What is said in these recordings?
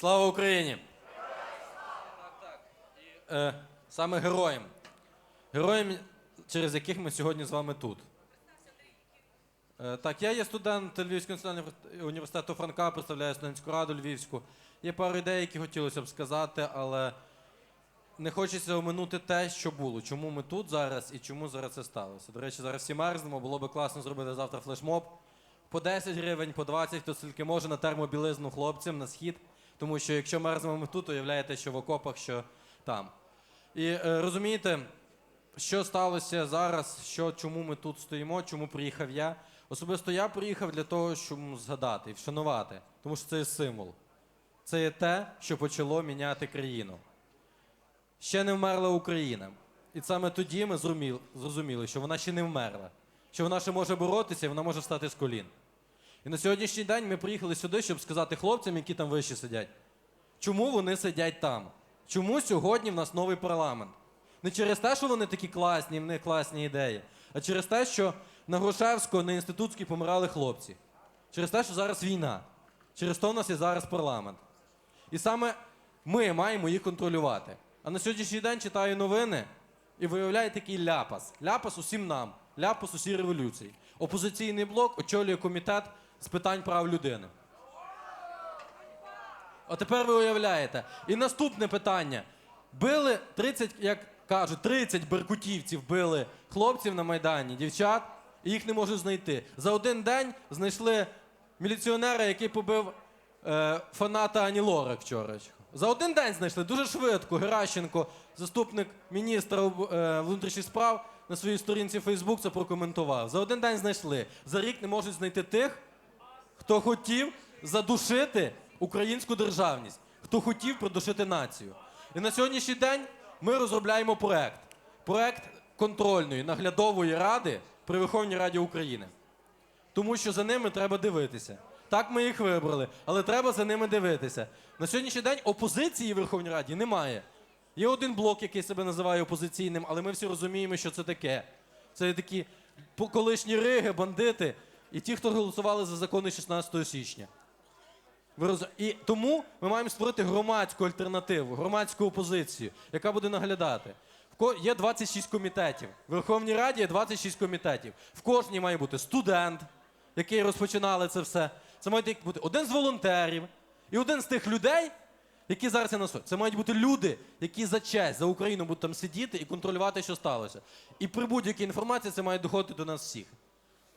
Слава Україні! Е, саме героям. Героям, через яких ми сьогодні з вами тут. Е, так, я є студент Львівського національного університету Франка, представляю студентську раду Львівську. Є пару ідей, які хотілося б сказати, але не хочеться оминути те, що було. Чому ми тут зараз і чому зараз це сталося. До речі, зараз всі мерзнемо, було би класно зробити завтра флешмоб. По 10 гривень, по 20, хто скільки може на термобілизну хлопцям на схід. Тому що якщо мерзнемо тут, уявляєте, що в окопах, що там. І е, розумієте, що сталося зараз, що, чому ми тут стоїмо, чому приїхав я. Особисто я приїхав для того, щоб згадати і вшанувати, тому що це є символ. Це є те, що почало міняти країну. Ще не вмерла Україна. І саме тоді ми зрозуміли, що вона ще не вмерла, що вона ще може боротися і вона може встати з колін. І на сьогоднішній день ми приїхали сюди, щоб сказати хлопцям, які там вище сидять, чому вони сидять там. Чому сьогодні в нас новий парламент? Не через те, що вони такі класні, в них класні ідеї, а через те, що на Грушевського, на інститутській помирали хлопці. Через те, що зараз війна. Через те у нас є зараз парламент. І саме ми маємо їх контролювати. А на сьогоднішній день читаю новини і виявляю такий ляпас. Ляпас усім нам, ляпас усій революції. Опозиційний блок очолює комітет з питань прав людини. А тепер ви уявляєте. І наступне питання. Били 30, як кажуть, 30 беркутівців били хлопців на Майдані, дівчат, і їх не можуть знайти. За один день знайшли міліціонера, який побив е, фаната Ані Лорак вчора. За один день знайшли дуже швидко. Геращенко, заступник міністра е, внутрішніх справ, на своїй сторінці Фейсбук це прокоментував. За один день знайшли. За рік не можуть знайти тих, хто хотів задушити українську державність, хто хотів придушити націю. І на сьогоднішній день ми розробляємо проект. Проект контрольної наглядової ради при Верховній Раді України. Тому що за ними треба дивитися. Так ми їх вибрали, але треба за ними дивитися. На сьогоднішній день опозиції в Верховній Раді немає. Є один блок, який себе називає опозиційним, але ми всі розуміємо, що це таке. Це такі колишні риги, бандити і ті, хто голосували за закони 16 січня. І тому ми маємо створити громадську альтернативу, громадську опозицію, яка буде наглядати. Є 26 комітетів. В Верховній Раді є 26 комітетів. В кожній має бути студент, який розпочинали це все. Це має бути один з волонтерів і один з тих людей, які зараз є на суді. Це мають бути люди, які за честь, за Україну будуть там сидіти і контролювати, що сталося. І при будь-якій інформації це має доходити до нас всіх.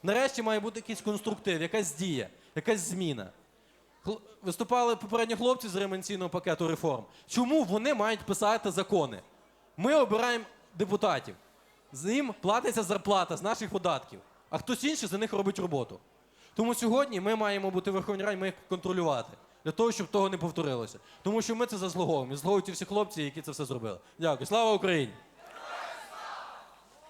Нарешті має бути якийсь конструктив, якась дія, якась зміна. Виступали попередні хлопці з ремонційного пакету реформ. Чому вони мають писати закони? Ми обираємо депутатів. З ним платиться зарплата з наших податків, а хтось інший за них робить роботу. Тому сьогодні ми маємо бути в Верховній Раді, ми їх контролювати. Для того, щоб того не повторилося. Тому що ми це заслуговуємо. І заслуговують ті всі хлопці, які це все зробили. Дякую. Слава Україні!